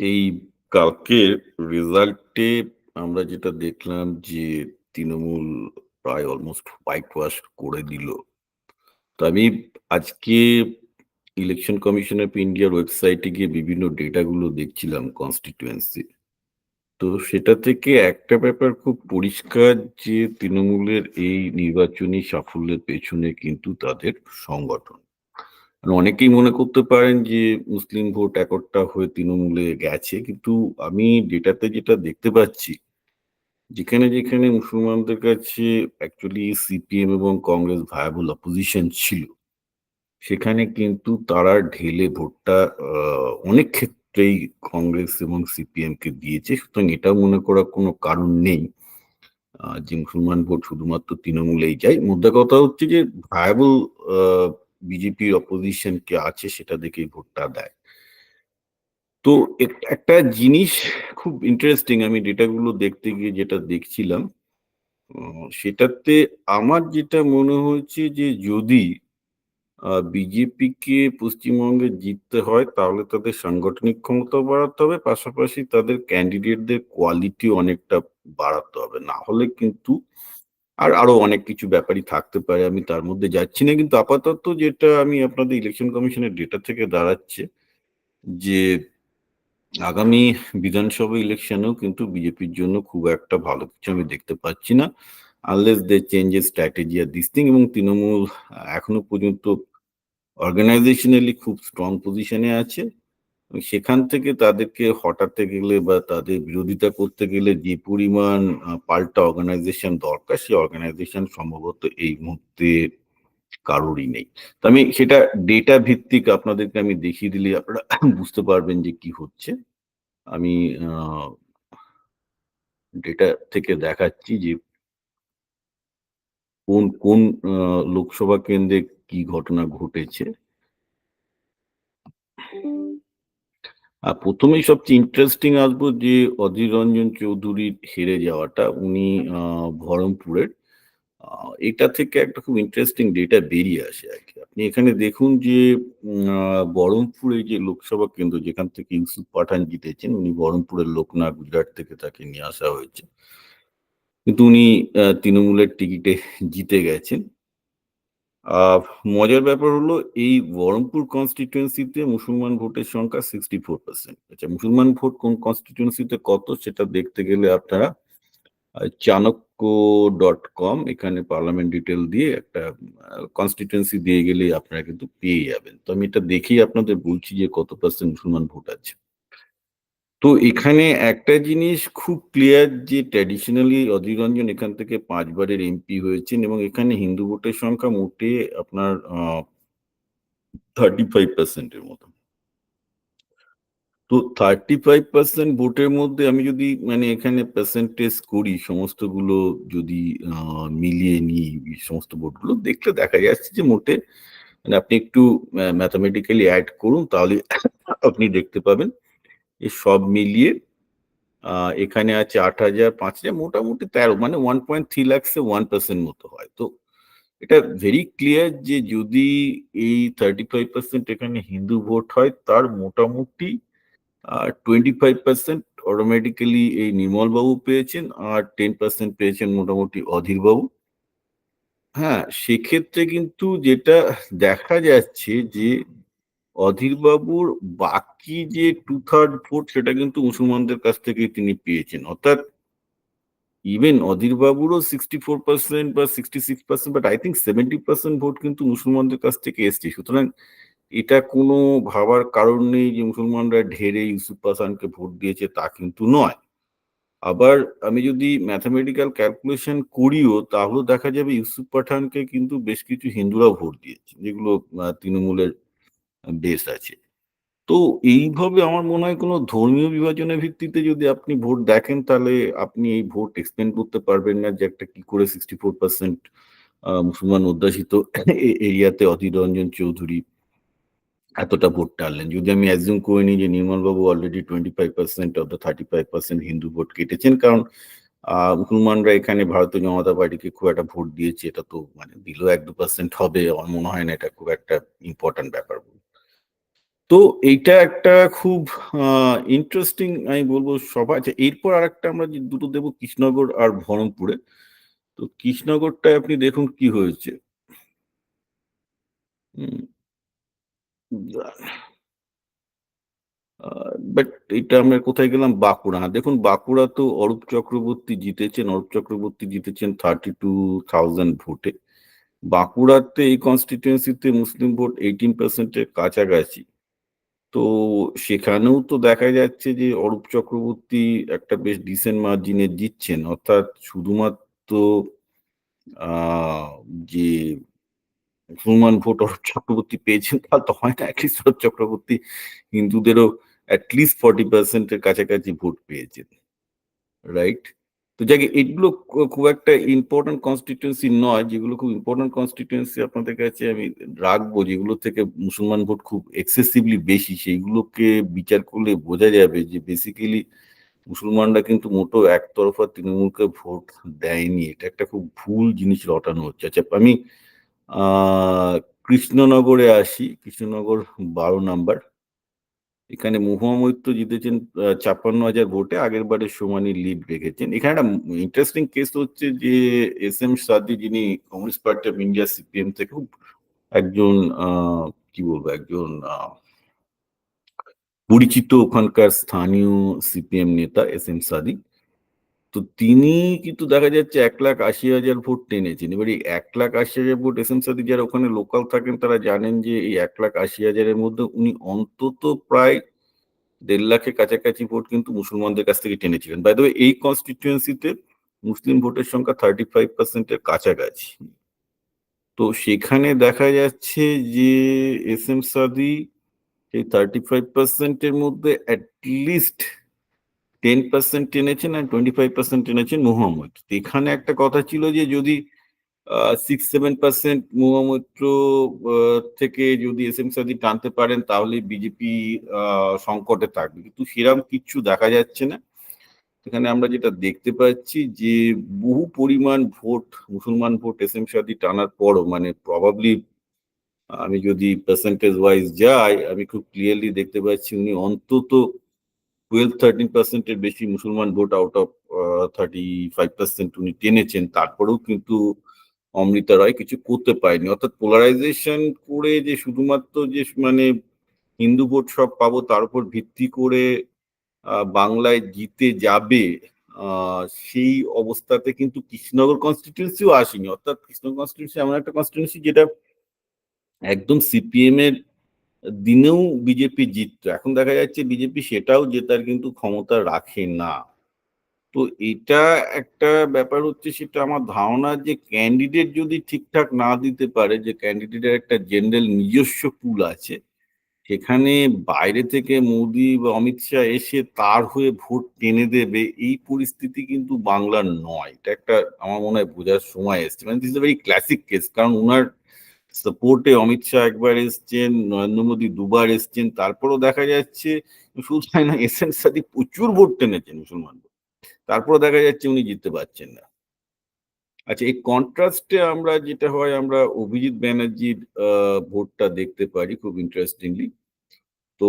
এই কালকের রেজাল্টে আমরা যেটা দেখলাম যে তৃণমূল প্রায় অলমোস্ট হোয়াইট ওয়াশ করে দিল। তো আমি আজকে ইলেকশন কমিশন অফ ইন্ডিয়ার ওয়েবসাইটে গিয়ে বিভিন্ন ডেটাগুলো দেখছিলাম কনস্টিটুয়েন্সি তো সেটা থেকে একটা ব্যাপার খুব পরিষ্কার যে তৃণমূলের এই নির্বাচনী সাফল্যের পেছনে কিন্তু তাদের সংগঠন। অনেকেই মনে করতে পারেন যে মুসলিম ভোট একটা হয়ে তৃণমূলে গেছে, কিন্তু আমি ডেটাতে যেটা দেখতে পাচ্ছি, যেখানে যেখানে মুসলমানদের কাছে অ্যাকচুয়ালি সিপিএম এবং কংগ্রেস ভায়াবল অপোজিশন ছিল, সেখানে কিন্তু তারা ঢেলে ভোটটা অনেক ক্ষেত্রেই কংগ্রেস এবং সিপিএম কে দিয়েছে, সুতরাং এটা মনে করার কোনো কারণ নেই যে মুসলমান ভোট শুধুমাত্র তৃণমূলেই যায়। মুদ্রা কথা হচ্ছে যে ভায়াবল বিজেপির অপোজিশন কে আছে সেটা দেখেই ভোটটা দেয়। তো একটা জিনিস খুব ইন্টারেস্টিং আমি ডেটাগুলো দেখতে গিয়ে যেটা দেখছিলাম সেটাতে আমার যেটা মনে হয়েছে যে যদি বিজেপিকে পশ্চিমবঙ্গে জিততে হয় তাহলে তাদের সাংগঠনিক ক্ষমতা বাড়াতে হবে, পাশাপাশি তাদের ক্যান্ডিডেটদের কোয়ালিটি অনেকটা বাড়াতে হবে। না হলে কিন্তু আর আরও অনেক কিছু ব্যাপারই থাকতে পারে, আমি তার মধ্যে যাচ্ছি না। কিন্তু আপাতত যেটা আমি আপনাদের ইলেকশন কমিশনের ডেটা থেকে দাঁড়াচ্ছে যে আগামী বিধানসভা ইলেকশনেও কিন্তু বিজেপির জন্য খুব একটা ভালো কিছু আমি দেখতে পাচ্ছি না আনলেস দে চেঞ্জেস স্ট্র্যাটেজি আর দিস থিং এবং তৃণমূল এখনও পর্যন্ত অর্গানাইজেশনালি খুব স্ট্রং পজিশনে আছে। সেখান থেকে তাদেরকে হটাতে গেলে বা তাদের বিরোধিতা করতে গেলে যে পরিমাণ পাল্টা অর্গানাইজেশন দরকার, সেই অর্গানাইজেশন সম্ভবত এই মুহূর্তে কারোরই নেই। তো আমি সেটা ডেটা ভিত্তিক আপনাদেরকে আমি দেখিয়ে দিলে আপনারা বুঝতে পারবেন যে কি হচ্ছে। আমি ডেটা থেকে দেখাচ্ছি যে কোন কোন লোকসভা কেন্দ্রে কি ঘটনা ঘটেছে। আর প্রথমেই সবচেয়ে ইন্টারেস্টিং আসব যে অধীর রঞ্জন চৌধুরীর হেরে যাওয়াটা। উনি বহরমপুরের এটা থেকে একটা খুব ইন্টারেস্টিং ডেটা বেরিয়ে আসে আর কি। আপনি এখানে দেখুন যে বহরমপুরে যে লোকসভা কেন্দ্র যেখান থেকে ইউসুফ পাঠান জিতেছেন, উনি বহরমপুরের লোক না গুজরাট থেকে তাকে নিয়ে আসা হয়েছে। কিন্তু উনি তৃণমূলের টিকিটে জিতে গেছেন। মজার ব্যাপার হলো এই বহরমপুর কনস্টিটুয়েন্সিতে মুসলমান ভোটের সংখ্যা সিক্সটি ফোর পার্সেন্ট আচ্ছা মুসলমান ভোট কোন কনস্টিটুয়েন্সিতে কত সেটা দেখতে গেলে আপনারা চাণক্য ডট কম এখানে পার্লামেন্ট ডিটেল দিয়ে একটা কনস্টিটুয়েন্সি দিয়ে গেলে আপনারা কিন্তু পেয়ে যাবেন। তো আমি এটা দেখেই আপনাদের বলছি যে কত পার্সেন্ট মুসলমান ভোট আছে। তো এখানে একটা জিনিস খুব ক্লিয়ার যে ট্র্যাডিশনালি অধীর রঞ্জন এখান থেকে পাঁচবারের এমপি হয়েছেন এবং এখানে হিন্দু ভোটের সংখ্যা মোটে আপনার থার্টি ফাইভ পার্সেন্টের মতো। তো থার্টি ফাইভ পার্সেন্ট ভোটের মধ্যে আমি যদি মানে এখানে পার্সেন্টেজ করি, সমস্তগুলো যদি মিলিয়ে নিই সমস্ত ভোটগুলো, দেখলে দেখা যাচ্ছে যে মোটে মানে আপনি একটু ম্যাথামেটিক্যালি অ্যাড করুন, তাহলে আপনি দেখতে পাবেন সব মিলিয়ে এখানে আছে আট হাজার পাঁচ হাজার, মোটামুটি তেরো মানে ওয়ান পয়েন্ট থ্রি ল্যাক্সে ওয়ান পার্সেন্ট মতো হয়। তো এটা ভেরি ক্লিয়ার যে যদি এই থার্টি ফাইভ পার্সেন্ট এখানে হিন্দু ভোট হয়, তার মোটামুটি টোয়েন্টি ফাইভ পার্সেন্ট অটোমেটিক্যালি এই নির্মল বাবু পেয়েছেন আর টেন পার্সেন্ট পেয়েছেন মোটামুটি অধীর বাবু। হ্যাঁ সেক্ষেত্রে কিন্তু যেটা দেখা যাচ্ছে যে অধীরবাবুর বাকি যে টু থার্ড ভোট, সেটা কিন্তু মুসলমানদের কাছ থেকে তিনি পেয়েছেন। অর্থাৎ ইভেন অধীরবাবুরও সিক্সটি ফোর পার্সেন্ট বা sixty six percent but I think seventy percent vote কিন্তু মুসলমানদের কাছ থেকে এসছে। সুতরাং এটা কোনো ভাবার কারণ নেই যে মুসলমানরা ঢেরে ইউসুফ পাসানকে ভোট দিয়েছে তা কিন্তু নয়। আবার আমি যদি ম্যাথামেটিক্যাল ক্যালকুলেশন করিও, তাহলেও দেখা যাবে ইউসুফ পাঠানকে কিন্তু বেশ কিছু হিন্দুরা ভোট দিয়েছে, যেগুলো তৃণমূলের বেস আছে। তো এইভাবে আমার মনে হয় কোনো ধর্মীয় বিভাজনের ভিত্তিতে যদি আপনি ভোট দেখেন, তাহলে আপনি এই ভোট এক্সপ্লেন করতে পারবেন না যে একটা কি করে সিক্সটি ফোর পার্সেন্ট মুসলমান অধ্যাসিত এরিয়াতে অধীর রঞ্জন চৌধুরী এতটা ভোট টানলেন। যদি আমি অ্যাজিউম করে নিই যে নির্মলবাবু already twenty five percent of the thirty five percent Hindu vote কেটেছেন, কারণ মুসলমানরা এখানে ভারতীয় জনতা পার্টিকে খুব একটা ভোট দিয়েছে, এটা তো মানে দিলেও এক দু পার্সেন্ট হবে, আমার মনে হয় না এটা খুব একটা ইম্পর্টেন্ট ব্যাপার তো এইটা একটা খুব ইন্টারেস্টিং আমি বলব সবাই আচ্ছা এরপর আর একটা আমরা দুটো দেব কৃষ্ণনগর আর বহরমপুরে। তো কৃষ্ণনগরটায় আপনি দেখুন কি হয়েছে। বাট এটা আমরা কোথায় গেলাম? বাঁকুড়া। হ্যাঁ, দেখুন বাঁকুড়া তো অরূপ চক্রবর্তী জিতেছেন। অরূপ চক্রবর্তী জিতেছেন 32,000 ভোটে। বাঁকুড়াতে এই কনস্টিটুয়েন্সিতে মুসলিম ভোট 18% কাছাকাছি। তো সেখানেও তো দেখা যাচ্ছে যে অরূপ চক্রবর্তী একটা বেশ ডিসেন্ট মার্জিনে জিতছেন। অর্থাৎ শুধুমাত্র যে মুসলমান ভোট অরূপ চক্রবর্তী পেয়েছেন তা তো হয় না। এটলিস্ট অরূপ চক্রবর্তী হিন্দুদেরও অ্যাটলিস্ট ফর্টি পার্সেন্টের কাছাকাছি ভোট পেয়েছেন। রাইট? তো যাক, এগুলো ক খুব একটা ইম্পোর্টেন্ট কনস্টিটুয়েন্সি নয়। যেগুলো খুব ইম্পোর্টেন্ট কনস্টিটুয়েন্সি আপনাদের কাছে আমি রাখব, যেগুলো থেকে মুসলমান ভোট খুব এক্সেসিভলি বেশি, সেইগুলোকে বিচার করলে বোঝা যাবে যে বেসিক্যালি মুসলমানরা কিন্তু মোটেও একতরফা তৃণমূলকে ভোট দেয়নি। এটা একটা খুব ভুল জিনিস রটানো হচ্ছে। আচ্ছা আমি কৃষ্ণনগরে আসি। কৃষ্ণনগর ১২ নাম্বার। এখানে মহুয়া জিতেছেন ছাপ্পান্ন হাজার ভোটে। আগের বারে সোমানি লিড রেখেছেন। এখানে একটা ইন্টারেস্টিং কেস হচ্ছে যে, এস এম সাদি যিনি communist party of India CPM থেকে একজন কি বলব, একজন পরিচিত ওখানকার স্থানীয় সিপিএম নেতা এস এম সাদি। তো তিনি কিন্তু দেখা যাচ্ছে ১,৮০,০০০ ভোট টেনেছেন। এবার এই ১,৮০,০০০ ভোট এস এম সাদি যারা ওখানে লোকাল থাকেন তারা জানেন যে এই এক লাখ আশি হাজারের মধ্যে উনি অন্তত প্রায় দেড় লাখের কাছাকাছি ভোট কিন্তু মুসলমানদের কাছ থেকে টেনেছিলেন। বাই দ্য এই কনস্টিটুয়েন্সিতে মুসলিম ভোটের সংখ্যা থার্টি ফাইভ পার্সেন্টের কাছাকাছি। তো সেখানে দেখা যাচ্ছে যে এস এম সাদি এই থার্টি ফাইভ পার্সেন্টের মধ্যে এটলিস্ট 10% টেনেছেন আর 25% টেনেছেন মহুয়া মৈত্র। এখানে একটা কথা ছিল যে যদি আ 6-7% মহুয়া মৈত্র আ থেকে যদি এস এম সাদি টানতে পারেন তাহলে বিজেপি সংকটে থাকবে। কিন্তু সেরকম কিচ্ছু দেখা যাচ্ছে না। এখানে আমরা যেটা দেখতে পাচ্ছি যে বহু পরিমাণ ভোট, মুসলমান ভোট এস এম সাদি টানার পরও মানে প্রবাবলি আমি যদি পার্সেন্টেজ ওয়াইজ যাই, আমি খুব ক্লিয়ারলি দেখতে পাচ্ছি উনি অন্তত 12-13% এর বেশি মুসলমান ভোট আউট অফ থার্টি 35% উনি টেনেছেন। তারপরেও কিন্তু অমৃতা রায় কিছু করতে পারেনি। অর্থাৎ পোলারাইজেশন করে যে শুধুমাত্র যে মানে হিন্দু ভোট সব পাবো, তার উপর ভিত্তি করে বাংলায় জিতে যাবে সেই অবস্থাতে কিন্তু কৃষ্ণনগর কনস্টিটিউয়েন্সিও আসেনি। অর্থাৎ কৃষ্ণনগর কনস্টিটিউয়েন্সি এমন একটা কনস্টিটিউয়েন্সি যেটা একদম সিপিএম এর দিনেও বিজেপি জিততো। এখন দেখা যাচ্ছে বিজেপি সেটাও জেতার কিন্তু ক্ষমতা রাখে না। তো এটা একটা ব্যাপার হচ্ছে সেটা আমার ধারণা যে ক্যান্ডিডেট যদি ঠিকঠাক না দিতে পারে, যে ক্যান্ডিডেটের একটা জেনারেল নিজস্ব পুল আছে। সেখানে বাইরে থেকে মোদি বা অমিত শাহ এসে তার হয়ে ভোট টেনে দেবে, এই পরিস্থিতি কিন্তু বাংলার নয়। এটা একটা আমার মনে হয় বোঝার সময় এসছে। মানে দিস ভেরি ক্লাসিক কেস কারণ উনার সাপোর্টে অমিত শাহ একবার এসছেন, নরেন্দ্র মোদী দুবার এসছেন। তারপরও দেখা যাচ্ছে শুধু তাই না এস এম সাদি প্রচুর ভোট টেনেছেন মুসলমান ভোট। দেখা যাচ্ছে উনি জিততে পারছেন না। আচ্ছা এই কন্ট্রাস্টে আমরা যেটা হয় আমরা অভিজিৎ ব্যানার্জির ভোটটা দেখতে পারি খুব ইন্টারেস্টিংলি। তো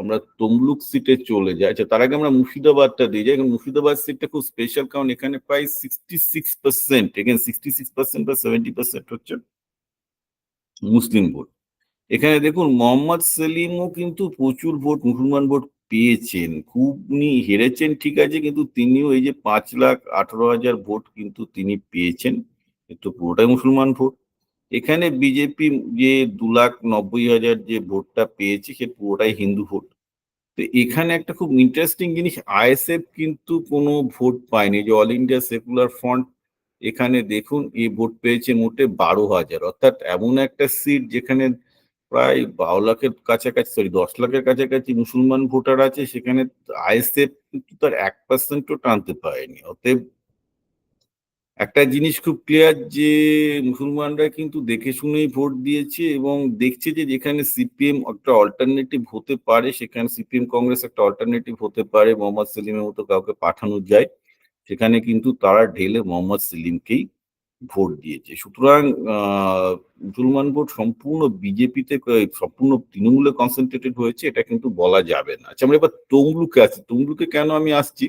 আমরা তমলুক সিটে চলে যাই। আচ্ছা তার আগে আমরা মুর্শিদাবাদটা দিয়ে যাই। কারণ মুর্শিদাবাদ সিটটা খুব স্পেশাল কারণ এখানে প্রায় 66% এগেইন 66% বা 70% হচ্ছে মুসলিম ভোট। এখানে দেখুন মোহাম্মদ সেলিমও কিন্তু প্রচুর ভোট মুসলমান ভোট পেয়েছেন। খুব উনি হেরেছেন ঠিক আছে কিন্তু তিনিও এই যে ৫,১৮,০০০ ভোট কিন্তু তিনি পেয়েছেন। এ তো পুরোটাই মুসলমান ভোট। এখানে বিজেপি যে ২,৯০,০০০ যে ভোটটা পেয়েছে সে পুরোটাই হিন্দু ভোট। তো এখানে একটা খুব ইন্টারেস্টিং জিনিস আইএসএফ কিন্তু কোনো ভোট পায়নি। যে অল ইন্ডিয়া সেকুলার ফ্রন্ট এখানে দেখুন এ ভোট পেয়েছে মোটে ১২,০০০ অর্থাৎ এমন একটা সিট যেখানে প্রায় ১২ লাখের কাছাকাছি সরি ১০ লাখের কাছাকাছি মুসলমান ভোটার আছে সেখানে আইএসএফ কিন্তু তার ১% ও টানতে পারেনি। অতএব একটা জিনিস খুব ক্লিয়ার যে মুসলমানরা কিন্তু দেখে শুনেই ভোট দিয়েছে এবং দেখছে যে যেখানে সিপিএম একটা অল্টারনেটিভ হতে পারে, সেখানে সিপিএম কংগ্রেস একটা অল্টারনেটিভ হতে পারে, মোহাম্মদ সেলিমের মতো কাউকে পাঠানো যায়। সেখানে কিন্তু তারা ঢেলে মোহাম্মদ সেলিমকেই ভোট দিয়েছে। সুতরাং মুসলমান ভোট সম্পূর্ণ বিজেপিতে সম্পূর্ণ তৃণমূলে কনসেন্ট্রেটেড হয়েছে, এটা কিন্তু বলা যাবে না। আচ্ছা আমরা এবার তমলুকে আছি তমলুকে কেন আমি আসছি?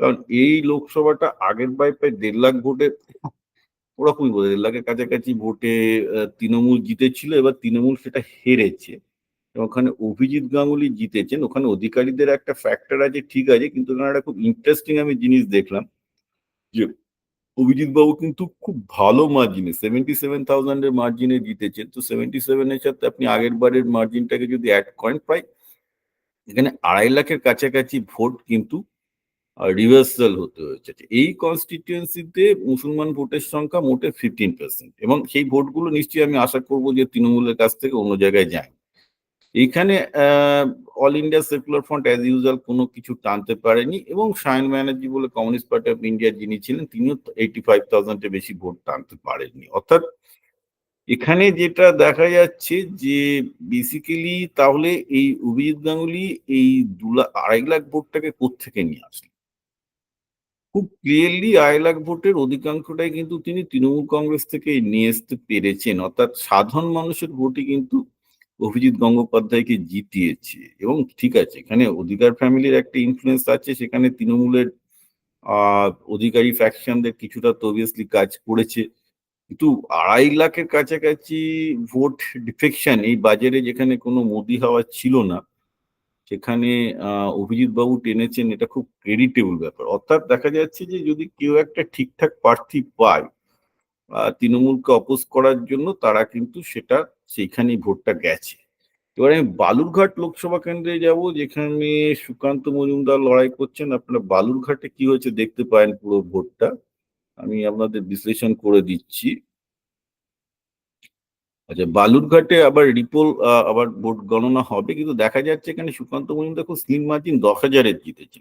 কারণ এই লোকসভাটা আগের বার প্রায় দেড় লাখ ভোটে ওরকমই বলে দেড় লাখের কাছাকাছি ভোটে তৃণমূল জিতেছিল, এবার তৃণমূল সেটা হেরেছে। ওখানে অভিজিৎ গাঙ্গুলি জিতেছেন, ওখানে অধিকারীদের একটা ফ্যাক্টর আছে, ঠিক আছে, কিন্তু ওখানে একটা খুব ইন্টারেস্টিং আমি জিনিস দেখলাম যে অভিজিৎ বাবু কিন্তু খুব ভালো মার্জিনে সেভেন্টি সেভেন থাউজেন্ডের মার্জিনে জিতেছেন। তো সেভেন্টি সেভেনের সাথে আপনি আগের বারের মার্জিনটাকে যদি অ্যাড করেন, প্রায় এখানে আড়াই লাখের কাছাকাছি ভোট কিন্তু রিভার্সাল হতে হয়েছে। এই কনস্টিটিউয়েন্সিতে মুসলমান ভোটের সংখ্যা মোটে ফিফটিন পার্সেন্ট এবং সেই ভোটগুলো নিশ্চয়ই আমি আশা করব যে তৃণমূলের কাছ থেকে অন্য জায়গায় যায়। এখানে all India secular front as usual কোনো কিছু টানতে পারেনি এবং সায়ন ব্যানার্জি বলে কমিউনিস্ট পার্টি অফ ইন্ডিয়ার যিনি ছিলেন, তিনিও এইটি ফাইভ থাউজেন্ডের বেশি ভোট টানতে পারেননি। অর্থাৎ এখানে যেটা দেখা যাচ্ছে যে বেসিক্যালি তাহলে এই অভিজিৎ গাঙ্গুলি এই দু লাখ আড়াই লাখ ভোটটাকে কোত্থেকে নিয়ে আসলেন খুব ক্লিয়ারলি আড়াই লাখ ভোটের অধিকাংশটাই কিন্তু তিনি তৃণমূল কংগ্রেস থেকে নিয়ে আসতে পেরেছেন। অর্থাৎ সাধারণ মানুষের ভোটই কিন্তু অভিজিৎ গঙ্গোপাধ্যায়কে জিতিয়েছে। এবং ঠিক আছে, এখানে অধিকার ফ্যামিলির একটা ইনফ্লুয়েন্স আছে, সেখানে তৃণমূলের অধিকারী ফ্যাকশনদের কিছুটা তো অবভিয়াসলি কাজ করেছে। কিন্তু আড়াই লাখের কাছাকাছি ভোট ডিফেকশন এই বাজারে যেখানে কোনো মোদি হাওয়া ছিল না সেখানে অভিজিৎ বাবু টেনেছেন, এটা খুব ক্রেডিটেবল ব্যাপার। অর্থাৎ দেখা যাচ্ছে যে, যদি কেউ একটা ঠিকঠাক প্রার্থী পায় তৃণমূলকে অপোজ করার জন্য, তারা কিন্তু সেটা, সেইখানেই ভোটটা গেছে। এবার আমি বালুরঘাট লোকসভা কেন্দ্রে যাব, যেখানে সুকান্ত মজুমদার লড়াই করছেন। আপনারা বালুরঘাটে কি হয়েছে দেখতে পারেন পুরো ভোটটা। আমি আপনাদের বিশ্লেষণ করে দিচ্ছি। আচ্ছা বালুরঘাটে আবার রিপোল আবার ভোট গণনা হবে, কিন্তু দেখা যাচ্ছে এখানে সুকান্ত মজুমদার খুব স্লিম মার্জিন দশ হাজারের জিতেছে।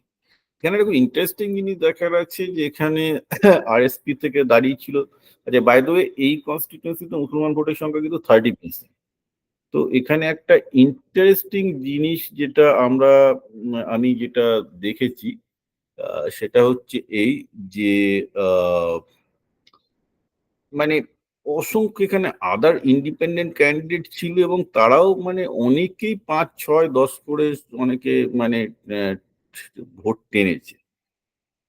এখানে খুব ইন্টারেস্টিং জিনিস দেখার আছে যে এখানে আরএসপি থেকে দাঁড়িয়ে ছিল আচ্ছা বাই দ্য ওয়ে এই মুসলমান ভোটের সংখ্যা কিন্তু থার্টি পার্সেন্ট তো এখানে একটা ইন্টারেস্টিং জিনিস যেটা আমরা, আমি যেটা দেখেছি সেটা হচ্ছে এই যে মানে অসংখ্য এখানে আদার ইন্ডিপেন্ডেন্ট ক্যান্ডিডেট ছিল এবং তারাও মানে অনেকেই পাঁচ, ছয়, দশ করে অনেকে মানে ভোট টেনেছে।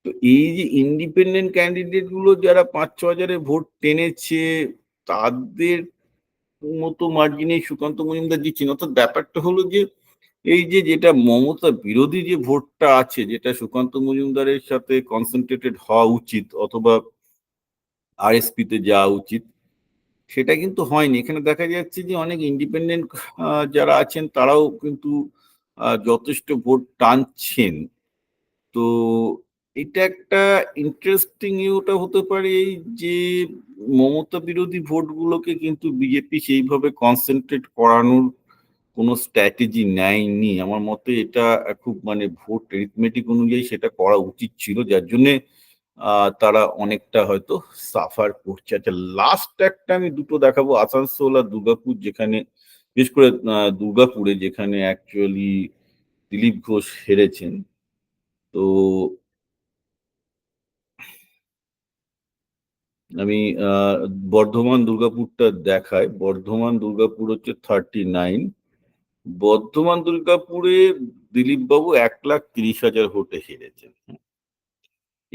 তো এই যে ইন্ডিপেন্ডেন্ট ক্যান্ডিডেটগুলো যারা পাঁচ, ছ হাজারে ভোট টেনেছে, তাদের মতো মার্জিনে সুকান্ত মজুমদার দিচ্ছেন অর্থাৎ ব্যাপারটা হলো যে, এই যে যেটা মমতা বিরোধী যে ভোটটা আছে, যেটা সুকান্ত মজুমদারের সাথে কনসেন্ট্রেটেড হওয়া উচিত অথবা আর আরএসপিতে যাওয়া উচিত সেটা কিন্তু হয়নি। এখানে দেখা যাচ্ছে যে অনেক ইন্ডিপেন্ডেন্ট যারা আছেন তারাও কিন্তু যথেষ্ট ভোট টানছেন। তো এটা একটা ইন্টারেস্টিং ইউটা হতে পারে এই যে মমতা বিরোধী ভোটগুলোকে কিন্তু বিজেপি সেইভাবে কনসেন্ট্রেট করানোর কোনো স্ট্র্যাটেজি নেয়নি। আমার মতে এটা খুব মানে ভোট রিথমেটিক অনুযায়ী সেটা করা উচিত ছিল, যার জন্যে তারা অনেকটা হয়তো সাফার করছে। আচ্ছা লাস্ট একটা আমি দুটো দেখাবো। আসানসোল আর দুর্গাপুর যেখানে, বিশেষ করে দুর্গাপুরে যেখানে অ্যাকচুয়ালি দিলীপ ঘোষ হেরেছেন। তো আমি বর্ধমান দুর্গাপুরটা দেখাই। বর্ধমান দুর্গাপুর হচ্ছে থার্টি নাইন বর্ধমান দুর্গাপুরে দিলীপ বাবু এক লাখ তিরিশ হাজার ভোটে হেরেছেন।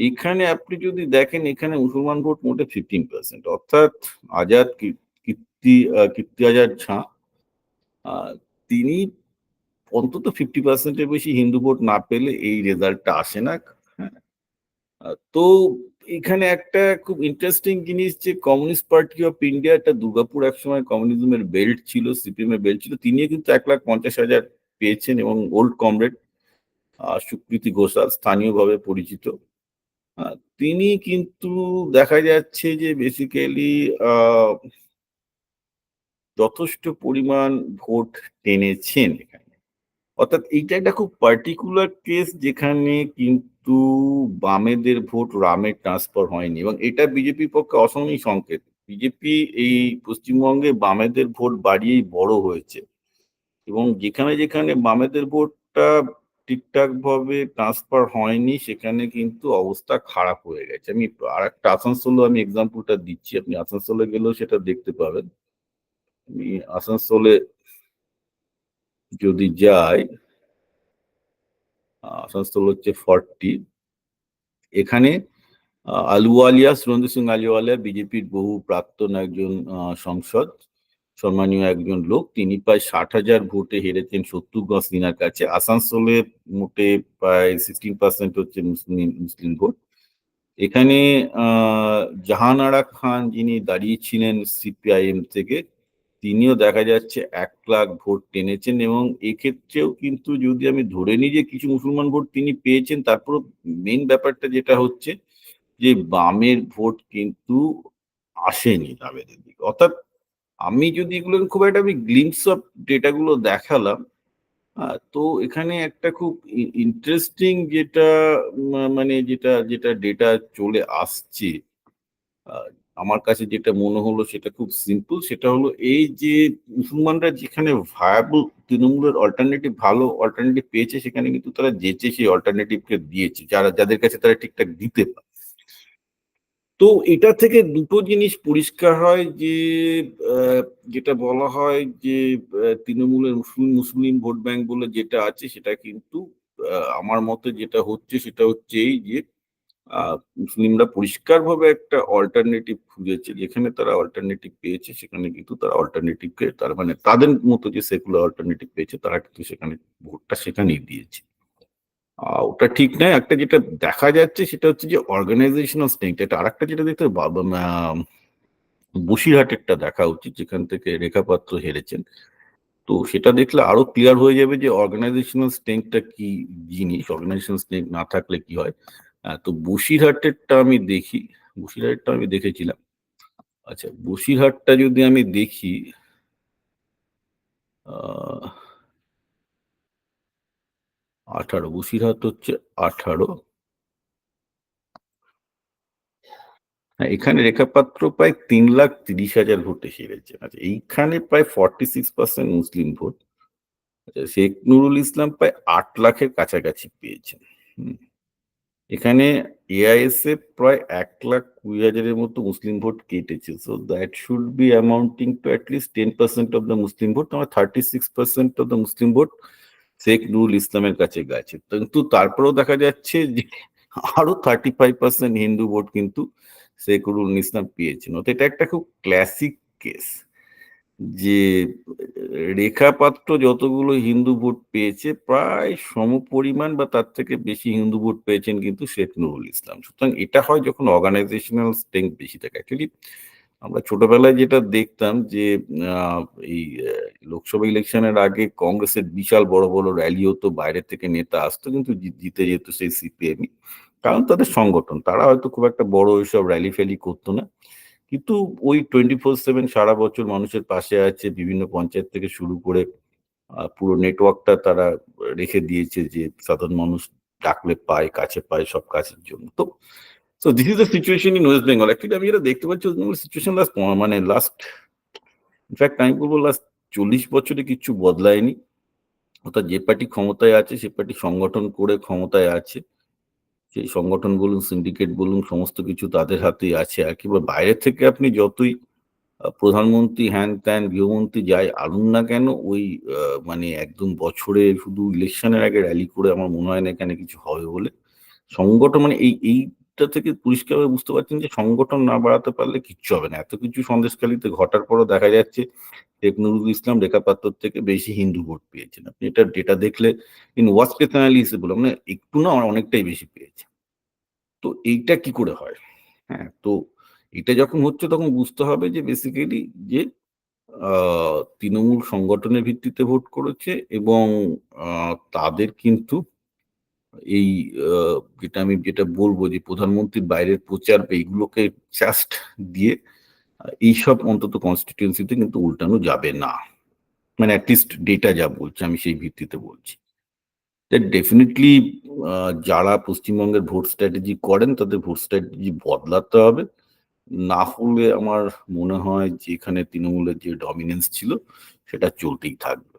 এখানে আপনি যদি দেখেন, এখানে মুসলমান ভোট মোটে ফিফটিন পার্সেন্ট অর্থাৎ আজাদ কীর্তি কীর্তি আজাদ ঝাঁ তিনি অন্তত ফিফটি পার্সেন্টের বেশি হিন্দু ভোট না পেলে এই রেজাল্টটা আসে না। হ্যাঁ। তো এখানে একটা খুব ইন্টারেস্টিং জিনিস যে কমিউনিস্ট পার্টি অফ ইন্ডিয়া একটা দুর্গাপুর একসময় কমিউনিজমের বেল্ট ছিল সিপিএম এর বেল্ট ছিল। তিনিও কিন্তু এক লাখ পঞ্চাশ হাজার পেয়েছেন এবং ওল্ড কমরেড সুকৃতি ঘোষাল স্থানীয়ভাবে পরিচিত। তিনি কিন্তু দেখা যাচ্ছে যে বেসিক্যালি যথেষ্ট পরিমাণ ভোট টেনেছেন এখানে। অর্থাৎ এইটা একটা খুব পার্টিকুলার কেস যেখানে কিন্তু বামেদের ভোট রামের ট্রান্সফার হয়নি এবং এটা বিজেপির পক্ষে অসমী সংকেত। বিজেপি এই পশ্চিমবঙ্গে বামেদের ভোট বাড়িয়েই বড় হয়েছে এবং যেখানে যেখানে বামেদের ভোটটা ঠিকঠাকভাবে ট্রান্সফার হয়নি সেখানে কিন্তু অবস্থা খারাপ হয়ে গেছে। আমি আর একটা আসানসোলও আমি এক্সাম্পলটা দিচ্ছি। আপনি আসানসোলে গেলেও সেটা দেখতে পাবেন। আমি আসানসোলে যদি যাই আসানসোল হচ্ছে 40 এখানে আলুওয়ালিয়া, সুরেন্দ্র সিং আলুওয়ালিয়া বিজেপির বহু প্রাক্তন একজন সংসদ, সম্মানীয় একজন লোক। তিনি প্রায় 60,000 ভোটে হেরেছেন শত্রুঘ্ন সিনহার কাছে। আসানসোলে মোটে প্রায় 16% হচ্ছে মুসলিম মুসলিম ভোট। এখানে আ জাহান আরা খান যিনি দাঁড়িয়েছিলেন সিপিআইএম থেকে, তিনিও দেখা যাচ্ছে এক লাখ ভোট টেনেছেন এবং এক্ষেত্রেও কিন্তু যদি আমি ধরে নিই যে কিছু মুসলমান ভোট তিনি পেয়েছেন, তারপর মেন ব্যাপারটা যেটা হচ্ছে যে বামের ভোট কিন্তু আসেনি আবেদের দিকে। অর্থাৎ আমি যদি এগুলো খুব একটা আমি গ্লিম্পস অফ ডেটা গুলো দেখালাম। তো এখানে একটা খুব ইন্টারেস্টিং যেটা মানে যেটা যেটা ডেটা চলে আসছে, আমার কাছে যেটা মনে হলো সেটা খুব সিম্পল। সেটা হলো এই যে মুসলমানরা যেখানে ভায়াবল তৃণমূলের অল্টারনেটিভ ভালো অল্টারনেটিভ পেয়েছে সেখানে কিন্তু তারা যেচে সেই অল্টারনেটিভকে দিয়েছে। যারা যাদের কাছে তারা ঠিকঠাক দিতে পারে। তো এটা থেকে দুটো জিনিস পরিষ্কার হয় যে যেটা বলা হয় যে তৃণমূলের মুসলিম মুসলিম ভোট ব্যাংক বলে যেটা আছে সেটা কিন্তু আমার মতে যেটা হচ্ছে সেটা হচ্ছে এই যে মুসলিমরা পরিষ্কারভাবে একটা অল্টারনেটিভ খুঁজেছে। যেখানে তারা অল্টারনেটিভ পেয়েছে, সেখানে কিন্তু তারা অল্টারনেটিভ কে, তার মানে তাদের মতো যে সেকুলার অল্টারনেটিভ পেয়েছে, তারা কিন্তু সেখানে ভোটটা সেখানেই দিয়েছে। ওটা ঠিক নয়। একটা যেটা দেখা যাচ্ছে সেটা হচ্ছে যে অর্গানাইজেশনাল স্ট্রেংথ এটা আরেকটা যেটা দেখতে বসিরহাটেরটা দেখা উচিত যেখান থেকে রেখা পাত্র হেরেছেন। তো সেটা দেখলে আরও ক্লিয়ার হয়ে যাবে যে অর্গানাইজেশনাল স্ট্রেংথ টা কি জিনিস, অর্গানাইজেশনাল স্ট্রেংথ না থাকলে কি হয়। তো বসিরহাটেরটা আমি দেখি, বসিরহাটেরটা আমি দেখেছিলাম। আচ্ছা বসিরহাটটা যদি আমি দেখি আ 18 বসিরহাট হচ্ছে 18 হ্যাঁ, এখানে রেখা পাত্র প্রায় ৩,৩০,০০০ ভোটে হেরেছেন। আচ্ছা এইখানে প্রায় 46% মুসলিম ভোট। আচ্ছা শেখ নুরুল ইসলাম প্রায় আট লাখের কাছাকাছি পেয়েছেন। এখানে এআইএসএফ প্রায় এক লাখ কুড়ি হাজারের মতো মুসলিম ভোট কেটেছে। So that should be amounting to at least 10% of the Muslim vote. আমার 36% of the Muslim vote Sheikh Nurul ইসলামের কাছে গেছে। কিন্তু তারপরেও দেখা যাচ্ছে যে আরও 35% হিন্দু ভোট কিন্তু শেখ নুরুল ইসলাম পেয়েছেন। অর্থাৎ এটা একটা খুব ক্লাসিক কেস। যে রেখা পাত্র যতগুলো হিন্দু ভোট পেয়েছে, প্রায় সমপরিমাণ বা তার থেকে বেশি হিন্দু ভোট পেয়েছেন কিন্তু শেখ নুরুল ইসলাম। সুতরাং এটা হয় যখন অর্গানাইজেশনাল স্ট্রেংথ বেশি থাকে। অ্যাকচুয়ালি আমরা ছোটবেলায় যেটা দেখতাম যে এই লোকসভা ইলেকশনের আগে কংগ্রেসের বিশাল বড়, বড় র্যালি হতো, বাইরে থেকে নেতা আসতো কিন্তু জিতে যেত সেই সিপিএমই। কারণ তাদের সংগঠন। তারা হয়তো খুব একটা বড় ওইসব র‍্যালি-ফ্যালি করতো না। কিন্তু ওই 24/7 সারা বছর মানুষের পাশে আছে বিভিন্ন পঞ্চায়েত থেকে শুরু করে পুরো নেটওয়ার্কটা তারা রেখে দিয়েছে যে সাধারণ মানুষ ডাকলে পায়, কাছে পায় সব কাজের জন্য। তো so this is the situation in West Bengal. Actually আমি যেটা দেখতে পাচ্ছি ওয়েস্ট বেঙ্গল সিচুয়েশন লাস্ট মানে লাস্ট ইনফেক্ট আমি বলব লাস্ট ৪০ বছরে কিচ্ছু বদলায়নি। অর্থাৎ যে পার্টি ক্ষমতায় আছে সে পার্টি সংগঠন করে ক্ষমতায় আছে। সেই সংগঠন বলুন, সিন্ডিকেট বলুন সমস্ত কিছু তাদের হাতেই আছে আরকি। বা বাইরে থেকে আপনি যতই প্রধানমন্ত্রী হ্যান-ত্যান গৃহমন্ত্রী যাই আনুন না কেন ওই মানে একদম বছরে শুধু ইলেকশনের আগে র‍্যালি করে আমার মনে হয় না এখানে কিছু হবে বলে। সংগঠন মানে এই এই এইটা থেকে পরিষ্কারভাবে বুঝতে পারছেন যে সংগঠন না বাড়াতে পারলে কিচ্ছু হবে না। এত কিছু সন্দেশখালিতে ঘটার পরও দেখা যাচ্ছে শেখ নুরুল ইসলাম রেখা পাত্রর থেকে বেশি হিন্দু ভোট পেয়েছেন। আপনি এটা ডেটা দেখলে ইন কেস অ্যানালিসিস বললাম মানে একটু না অনেকটাই বেশি পেয়েছে। তো এইটা কি করে হয়? হ্যাঁ, তো এটা যখন হচ্ছে তখন বুঝতে হবে যে বেসিক্যালি যে তৃণমূল সংগঠনের ভিত্তিতে ভোট করেছে এবং তাদের কিন্তু এই যেটা আমি যেটা বলব যে প্রধানমন্ত্রীর বাইরের প্রচার এইগুলোকে জাস্ট দিয়ে এইসব অন্তত কনস্টিটিউয়েন্সিতে কিন্তু উল্টানো যাবে না। মানে এট লিস্ট ডেটা যা বলছে, আমি সেই ভিত্তিতে বলছি। ডেফিনিটলি যারা পশ্চিমবঙ্গের ভোট স্ট্র্যাটেজি করেন, তাদের ভোট স্ট্র্যাটেজি বদলাতে হবে। না হলে আমার মনে হয় যে এখানে তৃণমূলের যে ডমিন্যান্স ছিল, সেটা চলতেই থাকবে।